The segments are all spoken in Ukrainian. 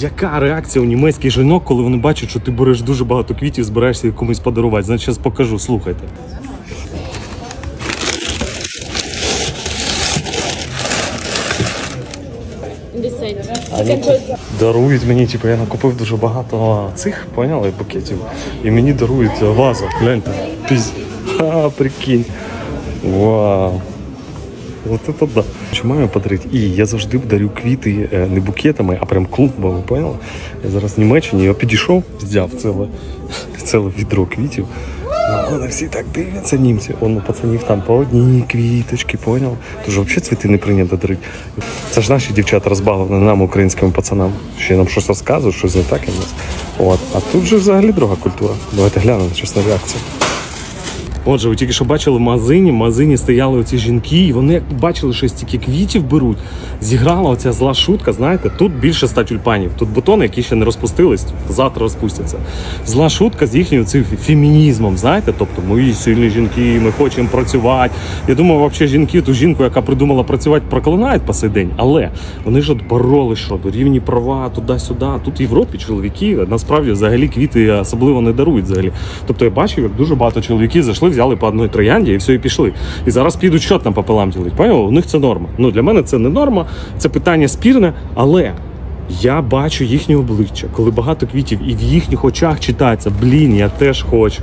Яка реакція у німецьких жінок, коли вони бачать, що ти береш дуже багато квітів, збираєшся комусь подарувати? Значить, зараз покажу, слухайте. Дарують мені, типу, я накупив дуже багато цих, поняли, букетів. І мені дарують вазу. Гляньте. Пізь. Ха, прикинь. Вау. Вот это да. Що маю подарити? І я завжди дарю квіти е, не букетами, а прям клумбами, поняли? Я зараз в Німеччині, я підійшов, взяв ціле, ціле відро квітів. На мене всі так дивляться німці. Он у пацанів там по одній квіточки, поняв? Тож взагалі цвіти не прийнято дарити. Це ж наші дівчата розбавлені нам, українським пацанам. Ще нам щось розказують, щось не так і нас. От. А тут же взагалі друга культура. Давайте глянемо, чесна реакція. Отже, ви тільки що бачили в магазині, в магазині стояли оці жінки, і вони бачили, що стільки квітів беруть. Зіграла оця зла шутка, знаєте, тут більше ста тюльпанів. Тут бутони, які ще не розпустились, завтра розпустяться. Зла шутка з їхнім цим фемінізмом, знаєте, тобто мої сильні жінки, ми хочемо працювати. Я думаю, взагалі жінки, ту жінку, яка придумала працювати, проклинають по сей день. Але вони ж от боролись що рівні права, туди-сюди. Тут в Європі чоловіки насправді взагалі квіти особливо не дарують взагалі. Тобто я бачив, як дуже багато чоловіків зайшли, взяли по одній троянді і все, і пішли. І зараз підуть що там пополам ділить. Поняв? У них це норма. Ну для мене це не норма, це питання спірне, але. Я бачу їхнє обличчя, коли багато квітів, і в їхніх очах читається блін, я теж хочу.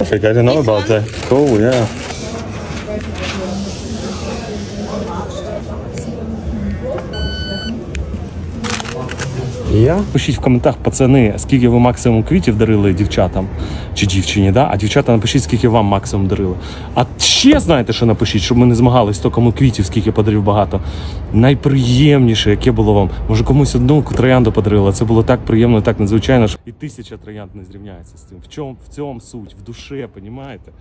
I guys know about that. Cool, yeah. Я? Пишіть в коментах, пацани, скільки ви максимум квітів дарили дівчатам чи дівчині, да? а дівчата напишіть, скільки вам максимум дарили. А ще знаєте, що напишіть, щоб ми не змагались, хто кому квітів, скільки подарив багато. Найприємніше, яке було вам. Може, комусь одну троянду подарила. Це було так приємно, так надзвичайно, що і тисяча троянд не зрівняється з цим. В чому в цьому суть, в душе, понімаєте?